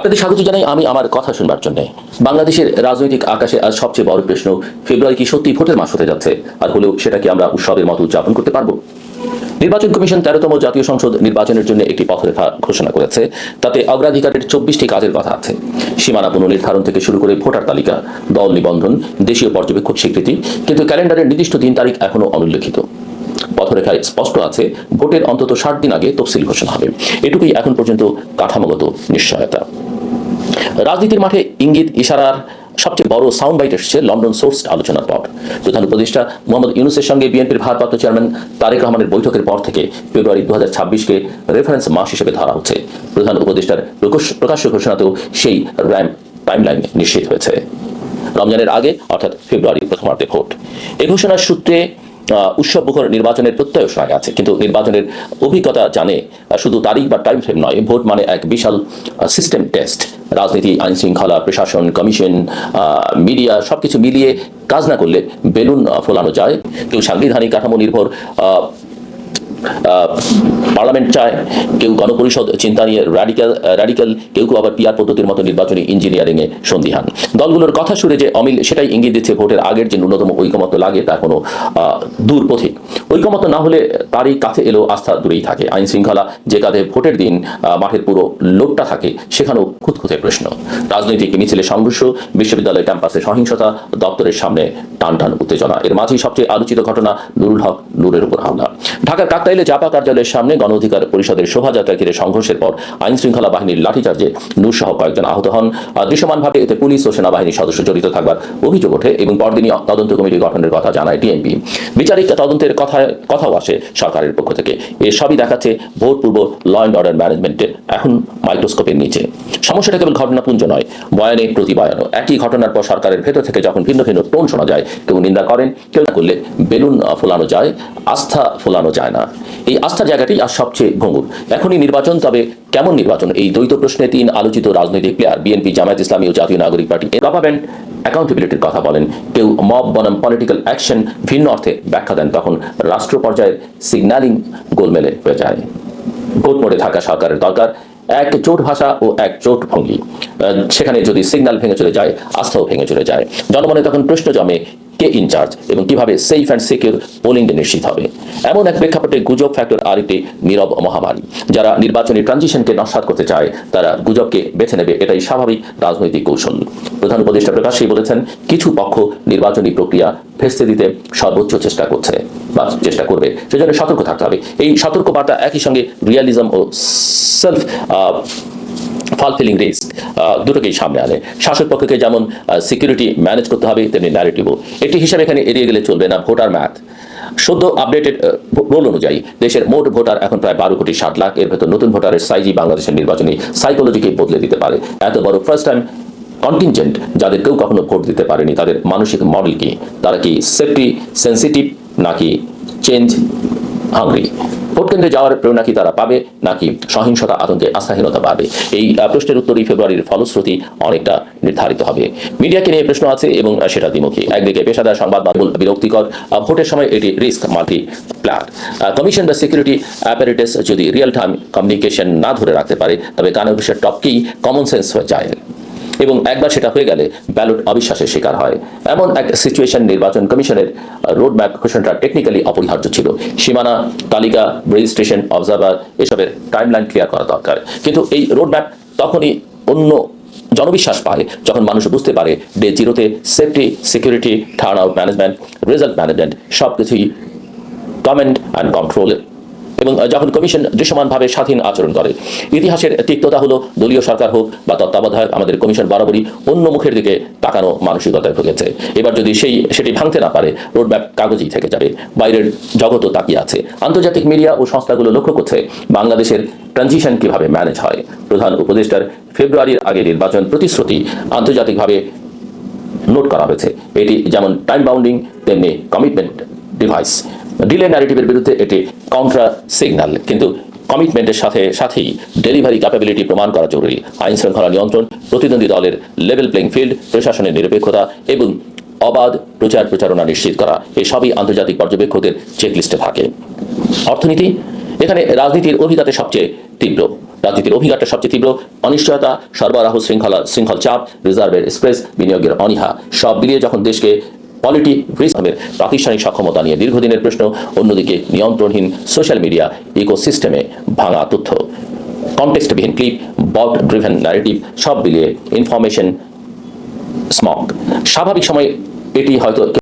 আপনাদের স্বাগত জানাই আমি আমার কথা শুনবার জন্য। বাংলাদেশের রাজনৈতিক আকাশে আজ সবচেয়ে বড় প্রশ্ন, ফেব্রুয়ারি কি সত্যি ভোটের মাস হতে যাচ্ছে? আর হলেও সেটা কি আমরা উৎসবের মতো উদযাপন করতে পারব? নির্বাচন কমিশন তেরোতম জাতীয় সংসদ নির্বাচনের জন্য একটি পথরেখা ঘোষণা করেছে। তাতে অগ্রাধিকারের চব্বিশটি কাজের কথা আছে। সীমানা পুনর্নির্ধারণ থেকে শুরু করে ভোটার তালিকা, দল নিবন্ধন, দেশীয় পর্যবেক্ষক স্বীকৃতি, কিন্তু ক্যালেন্ডারের নির্দিষ্ট দিন তারিখ এখনও অনুল্লেখিত পথরেখায় স্পষ্ট আছে, ভোটের অন্তত ষাট দিন আগে তফসিল ঘোষণা হবে। এটুকুই এখন পর্যন্ত কাঠামোগত নিশ্চয়তা। রাজনীতির মাঠে ইঙ্গিত, ইশারার সবচেয়ে বড় সাউন্ড বাইট এসেছে লন্ডন সোর্স আলোচনার পর। প্রধান উপদেষ্টা মোহাম্মদ ইউনুসের সঙ্গে বিএনপির ভারপ্রাপ্ত চেয়ারম্যান তারেক রহমানের বৈঠকের পর থেকে ফেব্রুয়ারি দু ছাব্বিশকে রেফারেন্স মাস হিসেবে ধরা হচ্ছে। প্রধান উপদেষ্টার প্রকাশ্য ঘোষণাতেও সেই র্যাম টাইমলাইন নিশ্চিত হয়েছে। রমজানের আগে, অর্থাৎ ফেব্রুয়ারি প্রথমার্ধে ভোট। এই ঘোষণার সূত্রে উৎসব মুখর নির্বাচনের প্রত্যয় সহায় আছে কিন্তু নির্বাচনের অভিজ্ঞতা জানে শুধু তারিখ বা টাইম ফ্রেম নয়, ভোট মানে এক বিশাল সিস্টেম টেস্ট রাজনীতি আইন শৃঙ্খলা প্রশাসন, কমিশন মিডিয়া সবকিছু মিলিয়ে কাজ না করলে বেলুন ফোলানো যায়। কেউ সাংবিধানিক কাঠামো নির্ভর পার্লামেন্ট চায়, কেউ গণপরিষদ চিন্তা নিয়ে র্যাডিক্যাল র্যাডিক্যাল কেউ কেউ আবার পিয়ার পদ্ধতির মতো নির্বাচনী ইঞ্জিনিয়ারিংয়ে সন্দিহান। দলগুলোর কথা শুনে যে অমিল সেটাই ইঙ্গিত দিচ্ছে ভোটের আগের যে ন্যূনতম ঐকমত্য লাগে তা কোনো দূর পথিক ঐকমত্য না হলে তারই কাছে এলেও আস্থা দূরেই থাকে। আইন শৃঙ্খলা যে কাঁধে ভোটের দিন মাঠের পুরো লোকটা থাকে, সেখানেও খুঁতখুঁতে প্রশ্ন। রাজনৈতিক মিছিলে সংঘর্ষ, বিশ্ববিদ্যালয় ক্যাম্পাসে সহিংসতা, দপ্তরের সামনে টান টান উত্তেজনা। এর মাঝেই সবচেয়ে আলোচিত ঘটনা নুরুল হক নুরের উপর হামলা। ঢাকার কাকতাইলে জাপা কার্যালয়ের সামনে গণ অধিকার পরিষদের শোভাযাত্রা ঘিরে সংঘর্ষের পর আইন শৃঙ্খলা বাহিনীর লাঠিচার্জে নূর সহ কয়েকজন আহত হন। দৃশ্যমানভাবে এতে পুলিশ ও সেনাবাহিনীর সদস্য জড়িত থাকবার অভিযোগ ওঠে এবং পরদিনই তদন্ত কমিটি গঠনের কথা জানায় ডিএমপি বিচারিক তদন্তের কথা কথাও আসে সরকারের পক্ষ থেকে। এসবই দেখাচ্ছে vote Purba law and order ম্যানেজমেন্টের এখন মাইক্রোস্কোপের নিচে। সমস্যাটা কেবল ঘটনাপুঞ্জ নয়, বয়ানে প্রতিবয়ানও। একই ঘটনার পর সরকারের ভেতর থেকে যখন ভিন্ন ভিন্ন টোন শোনা যায়, কেউ নিন্দা করেন, কেউ না করলে বেলুন ফোলানো যায়, আস্থা ফোলানো যায় না। এই আস্থার জায়গাটি আর সবচেয়ে ভঙ্গুর। এখনই নির্বাচন, তবে কেমন নির্বাচন? এই দ্বৈত প্রশ্নে তিন আলোচিত রাজনৈতিক প্লেয়ার বিএনপি জামায়াত ইসলামী ও জাতীয় নাগরিক পার্টি। গভর্নমেন্ট অ্যাকাউন্টেবিলিটির কথা বলেন। কেউ মব বনাম পলিটিক্যাল অ্যাকশন ভিন্ন অর্থে ব্যাখ্যা দেন, তখন রাষ্ট্র পর্যায়ের সিগন্যালিং গোলমেলে হয়ে যায়। ভোট মোড়ে থাকা সরকারের দরকার, এক চোট ভাষা ও এক চোট ভঙ্গি। সেখানে যদি সিগন্যাল ভেঙে চলে যায় আস্থাও ভেঙে চলে যায়। জনমনে তখন প্রশ্ন জমে কে ইনচার্জ এবং কীভাবে safe and secure polling day নিশ্চিত হবে। এমন এক প্রেক্ষাপটে গুজব ফ্যাক্টর আরেকটি নীরব মহামারী। যারা নির্বাচনী ট্রানজিশনকে নস্বাত করতে চায়, তারা গুজবকে বেছে নেবে এটাই স্বাভাবিক রাজনৈতিক কৌশল। প্রধান উপদেষ্টা প্রকাশ্যেই বলেছেন, কিছু পক্ষ নির্বাচনী প্রক্রিয়া ভেস্তে দিতে সর্বোচ্চ চেষ্টা করছে বা চেষ্টা করবে, সেজন্য সতর্ক থাকতে হবে। এই সতর্ক বার্তা একই সঙ্গে রিয়ালিজম ও সেলফ ফালফিলিং রিস্ক দুটোকেই সামনে আনে। শাসক পক্ষকে যেমন সিকিউরিটি ম্যানেজ করতে হবে, তেমনি ন্যারেটিভও একটি হিসাবে এখানে এড়িয়ে গেলে চলবে না ভোটার ম্যাথ সদ্য আপডেটেড রোল অনুযায়ী দেশের মোট ভোটার এখন প্রায় বারো কোটি ষাট লাখ। এর ভেতর নতুন ভোটারের সাইজই বাংলাদেশের নির্বাচনী সাইকোলজিকে বদলে দিতে পারে। এত বড় ফার্স্ট টাইম কন্টিনজেন্ট যাদের কেউ কখনো ভোট দিতে পারেনি, তাদের মানসিক মডেল কি? তারা কি সেফটি সেন্সিটিভ নাকি চেঞ্জ হাঙ্গ্রি ভোট কেন্দ্রে যাওয়ার প্রেরণা কি তারা পাবে? নাকি সহিংসতা আতঙ্কে আস্থাহীনতা পাবে এই প্রশ্নের উত্তরই ফেব্রুয়ারির ফলশ্রুতি অনেকটা নির্ধারিত হবে। মিডিয়াকে নিয়ে প্রশ্ন আছে এবং সেটা দ্বিমুখী। একদিকে পেশাদার সংবাদ মাধ্যম বিরক্তিকর ভোটের সময় এটি রিস্ক মাল্টি প্ল্যান কমিশন বা সিকিউরিটি অ্যাপারেটাস যদি রিয়েল টাইম কমিউনিকেশন না ধরে রাখতে পারে, তবে কানাঘুষের টপকেই কমন সেন্স হয়ে যায়। এবং একবার সেটা হয়ে গেলে ব্যালট অবিশ্বাসের শিকার হয়। এমন এক সিচুয়েশন নির্বাচন কমিশনের রোড ম্যাপ ঘোষণাটা টেকনিক্যালি অপরিহার্য ছিল। সীমানা, তালিকা রেজিস্ট্রেশন অবজার্ভার এসবের টাইমলাইন ক্লিয়ার করা দরকার। কিন্তু এই রোড ম্যাপ তখনই অন্য জনবিশ্বাস পায়, যখন মানুষ বুঝতে পারে ডে জিরোতে safety security turnout management result management সব কিছুই কমেন্ট অ্যান্ড কন্ট্রোল এবং যখন কমিশন দৃশ্যমানভাবে স্বাধীন আচরণ করে, ইতিহাসের তিক্ততা হলো দলীয় সরকার হোক বা তত্ত্বাবধায়ক, আমাদের কমিশন বরাবরই অন্য মুখের দিকে তাকানো মানসিকতায় ভুগেছে এবার যদি সেই, সেটি ভাঙতে না পারে রোডম্যাপ কাগজেই থেকে যাবে, বাইরের জগতও তাকিয়ে আছে। আন্তর্জাতিক মিডিয়া ও সংস্থাগুলো লক্ষ্য করছে বাংলাদেশের ট্রানজিশন কীভাবে ম্যানেজ হয়। প্রধান উপদেষ্টার ফেব্রুয়ারির আগে নির্বাচন প্রতিশ্রুতি আন্তর্জাতিকভাবে নোট করা হয়েছে। এটি যেমন টাইম বাউন্ডিং তেমনি কমিটমেন্ট ডিভাইস ডিলে ন্যারেটিভের বিরুদ্ধে এটি কাউন্টার সিগন্যাল কিন্তু কমিটমেন্টের সাথে, সাথেই ডেলিভারি ক্যাপাবিলিটি প্রমাণ করা জরুরি। আইন শৃঙ্খলা নিয়ন্ত্রণ, প্রতিদ্বন্দ্বী দলের লেভেল প্লেইং ফিল্ড প্রশাসনের নিরপেক্ষতা এবং অবাধ প্রচার প্রচারণা নিশ্চিত করা, এই সবই আন্তর্জাতিক পর্যবেক্ষকদের চেকলিস্টে থাকে। অর্থনীতি, এখানে রাজনীতির অভিজ্ঞতা সবচেয়ে তীব্র। রাজনীতির অভিঘাতটা সবচেয়ে তীব্র, অনিশ্চয়তা, সরবরাহ শৃঙ্খলা, শৃঙ্খল চাপ রিজার্ভের স্প্রেস বিনিয়োগের অনীহা, সব মিলিয়ে যখন দেশকে পলিটি রিজমের প্রাতিষ্ঠানিক সক্ষমতা নিয়ে দীর্ঘদিনের প্রশ্ন, অন্যদিকে নিয়ন্ত্রণহীন সোশ্যাল মিডিয়া ইকোসিস্টেমে ভাঙা তথ্য। কন্টেক্সটবিহীন ক্লিপ বট ড্রিভেন ন্যারেটিভ সব মিলিয়ে ইনফরমেশন স্মক স্বাভাবিক সময়ে এটি হয়তো